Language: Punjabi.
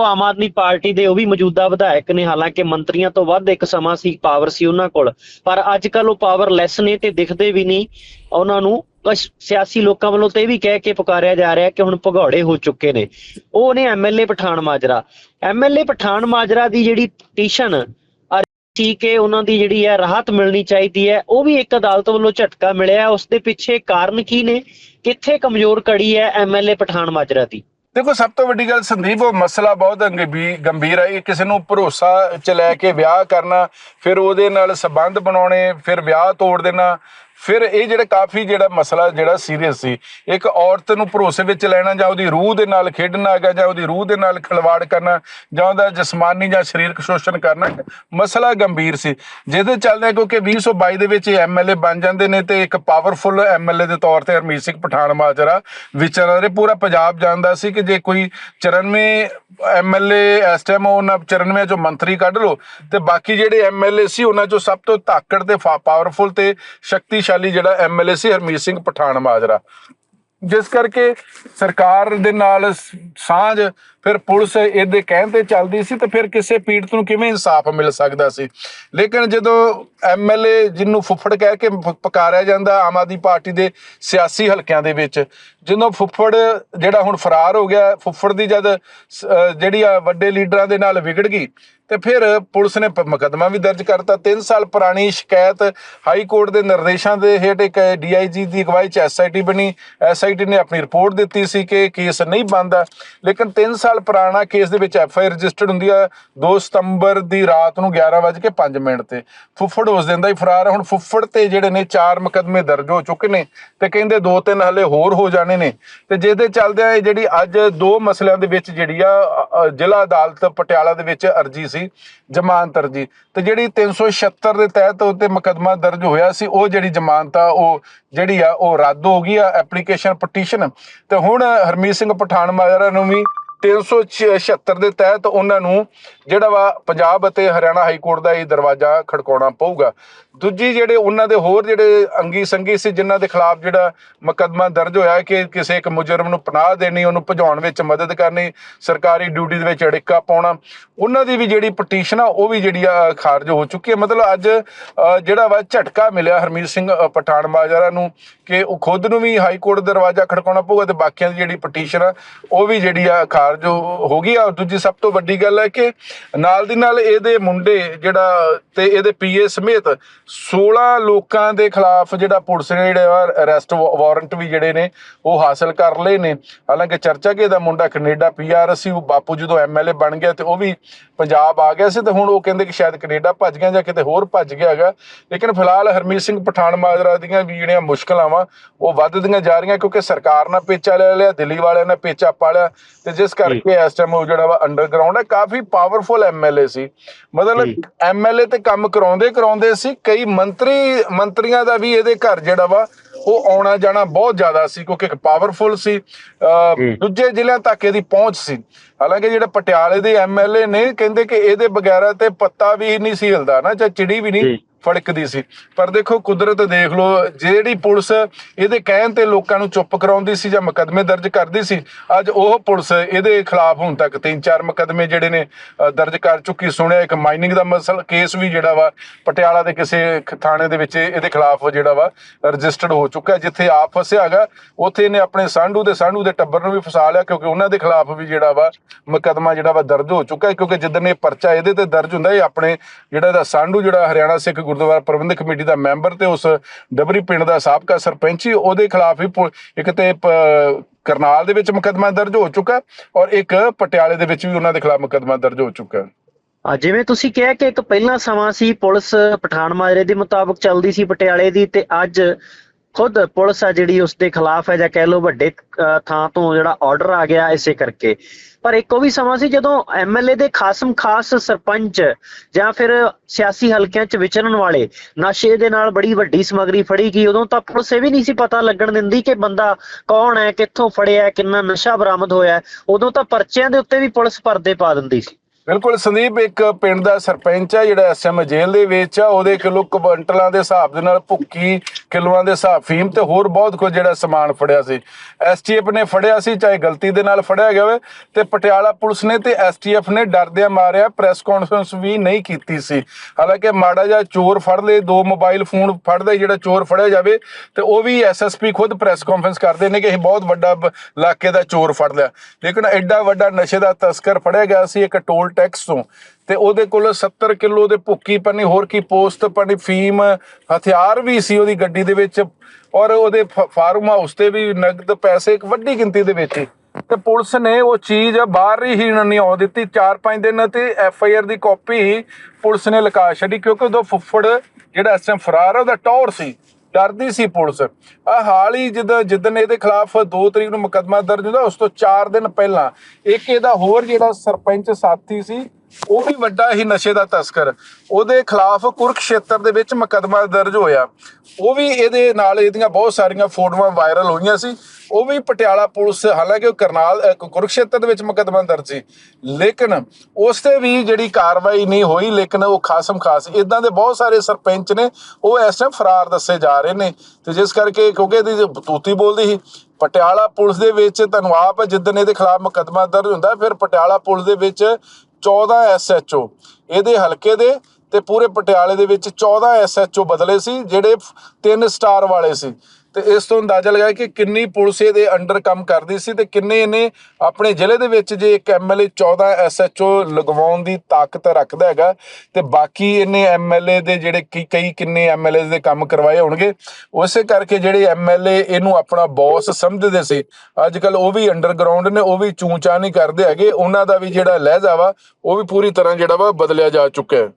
ਉਹ ਆਮ ਆਦਮੀ ਪਾਰਟੀ ਦੇ ਉਹ ਵੀ ਮੌਜੂਦਾ ਵਿਧਾਇਕ ਨੇ, ਹਾਲਾਂਕਿ ਮੰਤਰੀਆਂ ਤੋਂ ਵੱਧ ਇੱਕ ਸਮਾਂ ਸੀ, ਪਾਵਰ ਸੀ ਉਹਨਾਂ ਕੋਲ। ਪਰ ਅੱਜ ਕੱਲ ਉਹ ਪਾਵਰ ਲੈਸ ਨੇ ਤੇ ਦਿਖਦੇ ਵੀ ਨਹੀਂ। ਉਹਨਾਂ ਨੂੰ ਸਿਆਸੀ ਲੋਕਾਂ ਵੱਲੋਂ ਤੇ ਇਹ ਵੀ ਕਹਿ ਕੇ ਪੁਕਾਰਿਆ ਜਾ ਰਿਹਾ ਕਿ ਹੁਣ ਭਗੌੜੇ ਹੋ ਚੁੱਕੇ ਨੇ। ਉਹ ਨੇ ਐਮਐਲਏ ਪਠਾਨ ਮਾਜਰਾ। ਐਮਐਲਏ ਪਠਾਨ ਮਾਜਰਾ ਦੀ ਜਿਹੜੀ ਪਟੀਸ਼ਨ ਸੀ ਕਿ ਉਹਨਾਂ ਦੀ ਜਿਹੜੀ ਹੈ ਰਾਹਤ ਮਿਲਣੀ ਚਾਹੀਦੀ ਹੈ, ਉਹ ਵੀ ਇੱਕ ਅਦਾਲਤ ਵੱਲੋਂ ਝਟਕਾ ਮਿਲਿਆ। ਉਸ ਦੇ ਪਿੱਛੇ ਕਾਰਨ ਕੀ ਨੇ? ਕਿੱਥੇ ਕਮਜ਼ੋਰ ਕੜੀ ਹੈ ਐਮਐਲਏ ਪਠਾਨ ਮਾਜਰਾ ਦੀ? ਦੇਖੋ, ਸਭ ਤੋਂ ਵੱਡੀ ਗੱਲ ਸੰਦੀਪ, ਉਹ ਮਸਲਾ ਬਹੁਤ ਗੰਭੀਰ ਗੰਭੀਰ ਹੈ ਇਹ ਕਿਸੇ ਨੂੰ ਭਰੋਸਾ ਚ ਲੈ ਕੇ ਵਿਆਹ ਕਰਨਾ, ਫਿਰ ਉਹਦੇ ਨਾਲ ਸਬੰਧ ਬਣਾਉਣੇ, ਫਿਰ ਵਿਆਹ ਤੋੜ ਦੇਣਾ ਫਿਰ ਇਹ ਜਿਹੜਾ ਕਾਫੀ ਜਿਹੜਾ ਮਸਲਾ ਜਿਹੜਾ ਸੀਰੀਅਸ ਸੀ, ਇੱਕ ਔਰਤ ਨੂੰ ਭਰੋਸੇ ਵਿੱਚ ਲੈਣਾ ਜਾਂ ਉਹਦੀ ਰੂਹ ਦੇ ਨਾਲ ਖੇਡਣਾ ਹੈਗਾ ਜਾਂ ਉਹਦੀ ਰੂਹ ਦੇ ਨਾਲ ਖਿਲਵਾੜ ਕਰਨਾ ਜਾਂ ਉਹਦਾ ਜਿਸਮਾਨੀ ਜਾਂ ਸਰੀਰਕ ਸ਼ੋਸ਼ਣ ਕਰਨਾ, ਮਸਲਾ ਗੰਭੀਰ ਸੀ। ਜਿਹਦੇ ਚੱਲਦੇ ਕਿਉਂਕਿ 2022 ਦੇ ਵਿੱਚ ਐਮਐਲਏ ਬਣ ਜਾਂਦੇ ਨੇ ਤੇ ਇੱਕ ਪਾਵਰਫੁਲ ਐਮਐਲਏ ਦੇ ਤੌਰ ਤੇ ਹਰਮੀਤ ਸਿੰਘ ਪਠਾਨ ਮਾਜਰਾ ਵਿਚਰ ਰਹੇ ਪੂਰਾ ਪੰਜਾਬ ਜਾਣਦਾ ਸੀ ਕਿ ਜੇ ਕੋਈ 94 ਐਮਐਲਏ ਇਸ ਟਾਈਮ ਉਹਨਾਂ 94 ਚੋਂ ਮੰਤਰੀ ਕੱਢ ਲੋ ਤੇ ਬਾਕੀ ਜਿਹੜੇ ਐਮਐਲਏ ਸੀ ਉਹਨਾਂ ਚੋਂ ਸਭ ਤੋਂ ਤਾਕੜ ਤੇ ਪਾਵਰਫੁਲ ਤੇ ਸ਼ਕਤੀਸ਼ਾਲੀ ਜਿਹੜਾ ਐਮਐਲਏ ਸੀ ਹਰਮੀਤ ਸਿੰਘ ਪਠਾਨ ਮਾਜਰਾ। ਜਿਸ ਕਰਕੇ ਸਰਕਾਰ ਦੇ ਨਾਲ ਸਾਂਝ ਫਿਰ ਪੁਲਿਸ ਇਹਦੇ ਕਹਿਣ ਤੇ ਚੱਲਦੀ ਸੀ ਤੇ ਫਿਰ ਕਿਸੇ ਪੀੜਤ ਨੂੰ ਕਿਵੇਂ ਇਨਸਾਫ ਮਿਲ ਸਕਦਾ ਸੀ? ਲੇਕਿਨ ਜਦੋਂ ਐਮਐਲਏ ਜਿਹਨੂੰ ਫੁੱਫੜ ਕਹਿ ਕੇ ਪ- ਜਾਂਦਾ ਆਮ ਆਦਮੀ ਪਾਰਟੀ ਦੇ ਸਿਆਸੀ ਹਲਕਿਆਂ ਦੇ ਵਿੱਚ, ਜਦੋਂ ਫੁੱਫੜ ਜਿਹੜਾ ਹੁਣ ਫਰਾਰ ਹੋ ਗਿਆ, ਫੁੱਫੜ ਦੀ ਜਦ ਜਿਹੜੀ ਆ ਵੱਡੇ ਲੀਡਰਾਂ ਦੇ ਨਾਲ ਵਿਗੜ ਗਈ, ਤੇ ਫਿਰ ਪੁਲਿਸ ਨੇ ਪ- ਮੁਕੱਦਮਾ ਵੀ ਦਰਜ ਕਰਤਾ। 3 ਸਾਲ ਪੁਰਾਣੀ ਸ਼ਿਕਾਇਤ ਹਾਈ ਕੋਰਟ ਦੇ ਨਿਰਦੇਸ਼ਾਂ ਦੇ ਹੇਠ ਇੱਕ ਡੀਆਈਜੀ ਦੀ ਅਗਵਾਈ ਚ ਐਸਆਈਟੀ ਬਣੀ। ਐਸਆਈਟੀ ਨੇ ਆਪਣੀ ਰਿਪੋਰਟ ਦਿੱਤੀ ਸੀ ਕਿ ਕੇਸ ਨਹੀਂ ਬੰਦਾ ਲੇਕਿਨ 3 ਸਾਲ ਪੁਰਾਣਾ ਕੇਸ ਦੇ ਵਿੱਚ ਐਫਆਈਆਰ ਰਜਿਸਟਰਡ ਹੁੰਦੀ ਆ 2 ਸਤੰਬਰ ਦੀ ਰਾਤ ਨੂੰ 11:05 ਮਿੰਟ ਤੇ। ਫੁੱਫੜ ਉਸ ਦਿਨ ਦਾ ਹੀ ਫਰਾਰ ਹੁਣ ਫੁੱਫੜ ਤੇ ਜਿਹੜੇ ਨੇ ਚਾਰ ਮੁਕੱਦਮੇ ਦਰਜ ਹੋ ਚੁੱਕੇ ਨੇ ਤੇ ਕਹਿੰਦੇ ਦੋ ਤਿੰਨ ਹਲੇ ਹੋਰ ਹੋ ਜਾਣੇ ਨੇ। ਤੇ ਜਿਹਦੇ ਚੱਲਦੇ ਆ ਜਿਹੜੀ ਅੱਜ ਦੋ ਮਸਲਿਆਂ ਦੇ ਵਿੱਚ ਜਿਹੜੀ ਆ ਜ਼ਿਲ੍ਹਾ ਅਦਾਲਤ ਪਟਿਆਲਾ ਦੇ ਵਿੱਚ ਅਰਜੀ ਸੀ, ਜ਼ਮਾਨਤ ਅਰਜੀ। ਤੇ ਜਿਹੜੀ 376 ਦੇ ਤਹਿਤ ਉੱਤੇ ਮੁਕੱਦਮਾ ਦਰਜ ਹੋਇਆ ਸੀ, ਉਹ ਜਿਹੜੀ ਜ਼ਮਾਨਤ ਆ, ਉਹ ਜਿਹੜੀ ਆ, ਉਹ ਰੱਦ ਹੋ ਗਈ ਆ, ਐਪਲੀਕੇਸ਼ਨ, ਪਟੀਸ਼ਨ। ਤੇ ਹੁਣ ਹਰਮੀਤ ਸਿੰਘ ਪਠਾਨ ਮਾਜਰਾ ਨੂੰ ਵੀ 376 ਦੇ ਤਹਿਤ ਉਹਨਾਂ ਨੂੰ ਜਿਹੜਾ ਵਾ ਪੰਜਾਬ ਅਤੇ ਹਰਿਆਣਾ ਹਾਈ ਕੋਰਟ ਦਾ ਇਹ ਦਰਵਾਜ਼ਾ ਖੜਕਾਉਣਾ ਪਊਗਾ। ਦੂਜੀ ਜਿਹੜੇ ਉਹਨਾਂ ਦੇ ਹੋਰ ਜਿਹੜੇ ਅੰਗੀ ਸੰਗੀ ਸੀ ਜਿਨ੍ਹਾਂ ਦੇ ਖਿਲਾਫ ਜਿਹੜਾ ਮੁਕੱਦਮਾ ਦਰਜ ਹੋਇਆ ਕਿ ਕਿਸੇ ਇੱਕ ਮੁਜਰਮ ਨੂੰ ਪਨਾਹ ਦੇਣੀ ਉਹਨੂੰ ਭਜਾਉਣ ਵਿੱਚ ਮਦਦ ਕਰਨੀ ਸਰਕਾਰੀ ਡਿਊਟੀ ਦੇ ਵਿੱਚ ਅੜਿੱਕਾ ਪਾਉਣਾ ਉਹਨਾਂ ਦੀ ਵੀ ਜਿਹੜੀ ਪਟੀਸ਼ਨ ਆ ਉਹ ਵੀ ਜਿਹੜੀ ਆ ਖਾਰਜ ਹੋ ਚੁੱਕੀ ਹੈ। ਮਤਲਬ ਅੱਜ ਜਿਹੜਾ ਵਾ ਝਟਕਾ ਮਿਲਿਆ ਹਰਮੀਤ ਸਿੰਘ ਅ, ਪਠਾਨ ਮਾਜਰਾ ਨੂੰ ਕਿ ਉਹ ਖੁਦ ਨੂੰ ਵੀ ਹਾਈ ਕੋਰਟ ਦਰਵਾਜ਼ਾ ਖੜਕਾਉਣਾ ਪਊਗਾ ਤੇ ਬਾਕੀਆਂ ਦੀ ਜਿਹੜੀ ਪਟੀਸ਼ਨ ਆ ਉਹ ਵੀ ਜਿਹੜੀ ਆ ਖਾਰਜ ਹੋ ਗਈ ਆ। ਦੂਜੀ ਸਭ ਤੋਂ ਵੱਡੀ ਗੱਲ ਹੈ ਕਿ ਨਾਲ ਦੀ ਨਾਲ ਇਹਦੇ ਮੁੰਡੇ ਜਿਹੜਾ ਤੇ ਇਹਦੇ ਪੀਏ ਸਮੇਤ 16 ਲੋਕਾਂ ਦੇ ਖਿਲਾਫ ਜਿਹੜਾ ਪੁਲਿਸ ਨੇ ਜਿਹੜਾ ਅਰੈਸਟ ਵਾਰੰਟ ਵੀ ਜਿਹੜੇ ਨੇ ਉਹ ਹਾਸਲ ਕਰ ਲਏ ਨੇ। ਹਾਲਾਂਕਿ ਚਰਚਾ ਕਿ ਇਹਦਾ ਮੁੰਡਾ ਕੈਨੇਡਾ ਪੀਆਰ ਸੀ ਉਹ ਬਾਪੂ ਜਦੋਂ ਐਮਐਲਏ ਬਣ ਗਿਆ ਤੇ ਉਹ ਵੀ ਪੰਜਾਬ ਆ ਗਿਆ ਸੀ ਤੇ ਹੁਣ ਉਹ ਕਹਿੰਦੇ ਕਿ ਸ਼ਾਇਦ ਕੈਨੇਡਾ ਭੱਜ ਗਿਆ ਜਾਂ ਕਿਤੇ ਹੋਰ ਭੱਜ ਗਿਆ ਹੈਗਾ। ਲੇਕਿਨ ਫਿਲਹਾਲ ਹਰਮੀਤ ਸਿੰਘ ਪਠਾਨ ਮਾਜਰਾ ਦੀਆਂ ਵੀ ਜਿਹੜੀਆਂ ਮੁਸ਼ਕਲਾਂ ਵਾ ਉਹ ਵੱਧਦੀਆਂ ਜਾ ਰਹੀਆਂ ਕਿਉਂਕਿ ਸਰਕਾਰ ਨਾਲ ਪੇਚਾ ਲੈ ਲਿਆ ਦਿੱਲੀ ਵਾਲਿਆਂ ਨੇ ਪੇਚਾ ਪਾ ਲਿਆ ਤੇ ਜਿਸ ਕਰਕੇ ਇਸ ਟਾਈਮ ਉਹ ਜਿਹੜਾ ਵਾ ਅੰਡਰਗਰਾਉਂਡ ਹੈ ਕਾਫੀ ਪਾਵਰਫੁਲ ਐਮਐਲਏ ਸੀ। ਮਤਲਬ। ਐਮਐਲਏ ਤੇ ਕੰਮ ਕਰਾਉਂਦੇ ਕਰਾਉਂਦੇ ਸੀ ਕਈ ਮੰਤਰੀ ਮੰਤਰੀਆਂ ਦਾ ਵੀ ਇਹਦੇ ਘਰ ਜਿਹੜਾ ਵਾ ਉਹ ਆਉਣਾ ਜਾਣਾ ਬਹੁਤ ਜ਼ਿਆਦਾ ਸੀ ਕਿਉਂਕਿ ਇੱਕ ਪਾਵਰਫੁਲ ਸੀ ਜੀ। ਦੂਜੇ ਜ਼ਿਲ੍ਹਿਆਂ ਤੱਕ ਇਹਦੀ ਪਹੁੰਚ ਸੀ ਹਾਲਾਂਕਿ ਜਿਹੜੇ ਪਟਿਆਲੇ ਦੇ ਐਮਐਲਏ ਨੇ ਕਹਿੰਦੇ ਕਿ ਇਹਦੇ ਬਗੈਰਾ ਤੇ ਪੱਤਾ ਵੀ ਨਹੀਂ ਸੀ ਹਿਲਦਾ ਨਾ ਚਾਹੇ ਚਿੜੀ ਵੀ ਨਹੀਂ ਜੀ। ਫੜਕਦੀ ਸੀ। ਪਰ ਦੇਖੋ, ਕੁਦਰਤ ਦੇਖ ਲਓ, ਜਿਹੜੀ ਪੁਲਿਸ ਇਹਦੇ ਕਹਿਣ ਤੇ ਲੋਕਾਂ ਨੂੰ ਚੁੱਪ ਕਰਾਉਂਦੀ ਸੀ ਜਾਂ ਮੁਕੱਦਮੇ ਦਰਜ ਕਰਦੀ ਸੀ, ਅੱਜ ਉਹ ਪੁਲਿਸ ਇਹਦੇ ਖਿਲਾਫ ਹੁਣ ਤੱਕ ਤਿੰਨ ਚਾਰ ਮੁਕੱਦਮੇ ਜਿਹੜੇ ਨੇ ਦਰਜ ਕਰ ਚੁੱਕੀ। ਸੁਣਿਆ, ਇੱਕ ਮਾਈਨਿੰਗ ਦਾ ਮਸਲ ਕੇਸ ਵੀ ਜਿਹੜਾ ਵਾ, ਪਟਿਆਲਾ ਦੇ ਕਿਸੇ ਥਾਣੇ ਦੇ ਵਿੱਚ ਇਹਦੇ ਖਿਲਾਫ ਜਿਹੜਾ ਵਾ, ਰਜਿਸਟਰਡ ਹੋ ਚੁੱਕਾ, ਜਿੱਥੇ ਆਪ ਫਸਿਆ ਹੈਗਾ। ਉੱਥੇ ਇਹਨੇ ਆਪਣੇ ਸਾਂਢੂ ਦੇ ਸਾਂਢੂ ਦੇ ਟੱਬਰ ਨੂੰ ਵੀ ਫਸਾ ਲਿਆ, ਕਿਉਂਕਿ ਉਹਨਾਂ ਦੇ ਖਿਲਾਫ ਵੀ ਜਿਹੜਾ ਵਾ, ਮੁਕੱਦਮਾ ਜਿਹੜਾ ਵਾ ਦਰਜ ਹੋ ਚੁੱਕਾ ਹੈ, ਕਿਉਂਕਿ ਜਿੱਦਣ ਇਹ ਪਰਚਾ ਇਹਦੇ ਤੇ ਦਰਜ ਹੁੰਦਾ, ਇਹ ਆਪਣੇ ਜਿਹੜਾ ਇਹਦਾ ਸਾਂਢੂ ਜਿਹੜਾ ਹਰਿਆਣਾ ਸਿੱਖ ਗੁਰਦੁਆਰਾ ਪ੍ਰਬੰਧਕ ਕਮੇਟੀ ਦਾ ਮੈਂਬਰ ਤੇ ਉਸ ਡਬਰੀ ਪਿੰਡ ਦਾ ਸਾਬਕਾ ਸਰਪੰਚ ਹੀ ਉਹਦੇ ਖਿਲਾਫ ਵੀ ਇੱਕ ਤੇ ਕਰਨਾਲ ਦੇ ਵਿੱਚ ਮੁਕੱਦਮਾ ਦਰਜ ਹੋ ਚੁੱਕਾ ਔਰ ਇੱਕ ਪਟਿਆਲੇ ਦੇ ਵਿੱਚ ਵੀ ਉਹਨਾਂ ਦੇ ਖਿਲਾਫ ਮੁਕੱਦਮਾ ਦਰਜ ਹੋ ਚੁੱਕਾ। ਜਿਵੇਂ ਤੁਸੀਂ ਕਿਹਾ ਕਿ ਇੱਕ ਪਹਿਲਾ ਸਮਾਂ ਸੀ, ਪੁਲਿਸ ਪਠਾਨ ਮਾਜਰੇ ਦੇ ਮੁਤਾਬਕ ਚੱਲਦੀ ਸੀ ਪਟਿਆਲੇ ਦੀ ਤੇ ਅੱਜ ਖੁਦ ਪੁਲਿਸ ਆ ਜਿਹੜੀ ਉਸ ਦੇ ਖਿਲਾਫ ਹੈ ਜਾਂ ਕਹਿ ਲਓ ਵੱਡੇ ਥਾਂ ਤੋਂ ਜਿਹੜਾ ਆਰਡਰ ਆ ਗਿਆ ਇਸੇ ਕਰਕੇ। ਪਰ ਇੱਕ ਉਹ ਵੀ ਸਮਾਂ ਸੀ ਜਦੋਂ ਐਮਐਲਏ ਦੇ ਖਾਸਮ ਖਾਸ ਸਰਪੰਚ ਜਾਂ ਫਿਰ ਸਿਆਸੀ ਹਲਕਿਆਂ 'ਚ ਵਿਚਰਨ ਵਾਲੇ ਨਸ਼ੇ ਦੇ ਨਾਲ ਬੜੀ ਵੱਡੀ ਸਮਗਰੀ ਫੜੀ ਗਈ, ਉਦੋਂ ਤਾਂ ਪੁਲਿਸ ਇਹ ਵੀ ਨਹੀਂ ਸੀ ਪਤਾ ਲੱਗਣ ਦਿੰਦੀ ਕਿ ਬੰਦਾ ਕੌਣ ਹੈ, ਕਿੱਥੋਂ ਫੜਿਆ, ਕਿੰਨਾ ਨਸ਼ਾ ਬਰਾਮਦ ਹੋਇਆ। ਉਦੋਂ ਤਾਂ ਪਰਚਿਆਂ ਦੇ ਉੱਤੇ ਵੀ ਪੁਲਿਸ ਪਰਦੇ ਪਾ ਦਿੰਦੀ ਸੀ। ਬਿਲਕੁਲ ਸੰਦੀਪ, ਇੱਕ ਪਿੰਡ ਦਾ ਸਰਪੰਚ ਆ, ਜਿਹੜਾ ਐਸਐਮ ਜੇਲ੍ਹ ਦੇ ਵਿੱਚ ਆ, ਉਹਦੇ ਕਿਲੋ ਕੁਇੰਟਲਾਂ ਦੇ ਹਿਸਾਬ ਦੇ ਨਾਲ ਭੁੱਕੀ, ਕਿਲੋਆਂ ਦੇ ਹਿਸਾਬ ਫੀਮ ਤੇ ਹੋਰ ਬਹੁਤ ਕੁਝ ਜਿਹੜਾ ਸਮਾਨ ਫੜਿਆ ਸੀ। ਐਸਟੀਐਫ ਨੇ ਫੜਿਆ ਸੀ, ਚਾਹੇ ਗਲਤੀ ਦੇ ਨਾਲ ਫੜਿਆ ਗਿਆ ਹੋਵੇ, ਤੇ ਪਟਿਆਲਾ ਪੁਲਿਸ ਨੇ ਤੇ ਐਸਟੀਐਫ ਨੇ ਡਰਦਿਆਂ ਮਾਰਿਆ, ਪ੍ਰੈਸ ਕਾਨਫਰੰਸ ਵੀ ਨਹੀਂ ਕੀਤੀ ਸੀ। ਹਾਲਾਂਕਿ ਮਾੜਾ ਜਿਹਾ ਚੋਰ ਫੜ ਲਏ, ਦੋ ਮੋਬਾਈਲ ਫੋਨ ਫੜਦਾ ਜਿਹੜਾ ਚੋਰ ਫੜਿਆ ਜਾਵੇ, ਤੇ ਉਹ ਵੀ ਐਸਐਸਪੀ ਖੁਦ ਪ੍ਰੈਸ ਕਾਨਫਰੰਸ ਕਰਦੇ ਨੇ ਕਿ ਇਹ ਬਹੁਤ ਵੱਡਾ ਬ- ਇਲਾਕੇ ਦਾ ਚੋਰ ਫੜ ਲਿਆ। ਲੇਕਿਨ ਐਡਾ ਵੱਡਾ ਨਸ਼ੇ ਦਾ ਤਸਕਰ ਫੜਿਆ ਗਿਆ ਸੀ, ਇੱਕ ਟੋਲ ਟੈਕਸ ਤੋਂ। ਤੇ ਉਹਦੇ ਕੋਲ 70 ਕਿਲੋ ਦੇ ਭੁੱਕੀ ਪੰਨੀ, ਹੋਰ ਕੀ ਪੋਸਟ ਪੰਨੀ, ਫੀਮ, ਹਥਿਆਰ ਵੀ ਸੀ ਉਹਦੀ ਗੱਡੀ ਦੇ ਵਿੱਚ। ਔਰ ਉਹਦੇ ਫਾਰਮ ਹਾਊਸ ਤੇ ਵੀ ਨਗਦ ਪੈਸੇ ਇੱਕ ਵੱਡੀ ਗਿਣਤੀ ਦੇ ਵਿੱਚ ਤੇ ਪੁਲਿਸ ਨੇ ਉਹ ਚੀਜ਼ ਬਾਹਰ ਹੀ ਨਹੀਂ ਆਉਣ ਦਿੱਤੀ। 4-5 ਦਿਨ ਤੇ ਐਫ ਆਈ ਆਰ ਦੀ ਕਾਪੀ ਪੁਲਿਸ ਨੇ ਲਗਾ ਛੱਡੀ, ਕਿਉਂਕਿ ਉਹਦਾ ਫੁੱਫੜ ਜਿਹੜਾ ਇਸ ਟਾਈਮ ਫਰਾਰ ਹੈ ਉਹਦਾ ਟੌਰ ਸੀ। ਡਰਦੀ ਸੀ ਪੁਲਿਸ। ਆ ਹਾਲ ਹੀ ਜਿੱਦਾਂ ਜਿੱਦਣ ਇਹਦੇ ਖਿਲਾਫ 2 ਤਰੀਕ ਨੂੰ ਮੁਕੱਦਮਾ ਦਰਜ ਹੁੰਦਾ, ਉਸ ਤੋਂ 4 ਦਿਨ ਪਹਿਲਾਂ। ਇੱਕ ਇਹਦਾ ਹੋਰ ਜਿਹੜਾ ਸਰਪੰਚ ਸਾਥੀ ਸੀ ਉਹ ਵੀ ਵੱਡਾ ਹੀ ਨਸ਼ੇ ਦਾ ਤਸਕਰ। ਉਹਦੇ ਖਿਲਾਫ ਕੁਰਕਸ਼ੇਤਰ ਦੇ ਵਿੱਚ ਮੁਕੱਦਮਾ ਦਰਜ ਹੋਇਆ। ਉਹ ਵੀ ਇਹਦੇ ਨਾਲ ਇਹਦੀਆਂ ਬਹੁਤ ਸਾਰੀਆਂ ਫੋਟੋਆਂ ਵਾਇਰਲ ਹੋਈਆਂ ਸੀ। ਉਹ ਵੀ ਪਟਿਆਲਾ ਪੁਲਿਸ, ਹਾਲਾਂਕਿ ਉਹ ਕਰਨਾਲ ਕੁਰਕਸ਼ੇਤਰ ਦੇ ਵਿੱਚ ਮੁਕੱਦਮਾ ਦਰਜ ਸੀ। ਲੇਕਿਨ ਉਸ ਤੇ ਵੀ ਜਿਹੜੀ ਕਾਰਵਾਈ ਨਹੀਂ ਹੋਈ, ਲੇਕਿਨ ਉਹ ਖਾਸਮ ਖਾਸ ਇਦਾਂ ਦੇ ਬਹੁਤ ਸਾਰੇ ਸਰਪੰਚ ਨੇ, ਉਹ ਇਸ ਟਾਈਮ ਫਰਾਰ ਦੱਸੇ ਜਾ ਰਹੇ ਨੇ। ਤੇ ਜਿਸ ਕਰਕੇ ਕਿਉਂਕਿ ਇਹਦੀ ਜੋ ਬਤੂਤੀ ਬੋਲਦੀ ਸੀ, ਪਟਿਆਲਾ ਪੁਲਿਸ ਦੇ ਵਿੱਚ ਤੁਹਾਨੂੰ ਆਪ ਜਿੱਦਣ ਇਹਦੇ ਖਿਲਾਫ ਮੁਕੱਦਮਾ ਦਰਜ ਹੁੰਦਾ, ਫਿਰ ਪਟਿਆਲਾ ਪੁਲਿਸ ਦੇ ਵਿੱਚ 14 ਐਸਐਚਓ ਇਹਦੇ ਹਲਕੇ ਦੇ ਤੇ ਪੂਰੇ ਪਟਿਆਲੇ ਦੇ ਵਿੱਚ 14 ਐਸਐਚਓ ਬਦਲੇ ਸੀ, ਜਿਹੜੇ 3 ਸਟਾਰ ਵਾਲੇ ਸੀ। ਤੇ ਇਸ ਤੋਂ ਅੰਦਾਜ਼ਾ ਲਗਾਇਆ ਕਿ ਕਿੰਨੀ ਪੁਲਿਸ ਇਹਦੇ ਅੰਡਰ ਕੰਮ ਕਰਦੀ ਸੀ ਤੇ ਕਿੰਨੇ ਇਹਨੇ ਆਪਣੇ ਜ਼ਿਲ੍ਹੇ ਦੇ ਵਿੱਚ ਜੇ ਇੱਕ ਐਮਐਲਏ 14 ਐਸਐਚਓ ਲਗਵਾਉਣ ਦੀ ਤਾਕਤ ਰੱਖਦਾ ਹੈਗਾ ਤੇ ਬਾਕੀ ਇਹਨੇ ਐਮਐਲਏ ਦੇ ਜਿਹੜੇ ਕਈ ਕਿੰਨੇ ਐਮਐਲਏ ਦੇ ਕੰਮ ਕਰਵਾਏ ਹੋਣਗੇ, ਉਸੇ ਕਰਕੇ ਜਿਹੜੇ ਐਮਐਲਏ ਇਹਨੂੰ ਆਪਣਾ ਬੌਸ ਸਮਝਦੇ ਸੀ ਅੱਜ ਕੱਲ ਉਹ ਵੀ ਅੰਡਰਗਰਾਉਂਡ ਨੇ, ਉਹ ਵੀ ਚੂੰ ਨਹੀਂ ਕਰਦੇ ਹੈਗੇ, ਉਹਨਾਂ ਦਾ ਵੀ ਜਿਹੜਾ ਲਹਿਜਾ ਵਾ, ਉਹ ਵੀ ਪੂਰੀ ਤਰ੍ਹਾਂ ਜਿਹੜਾ ਵਾ ਬਦਲਿਆ ਜਾ ਚੁੱਕਾ ਹੈ।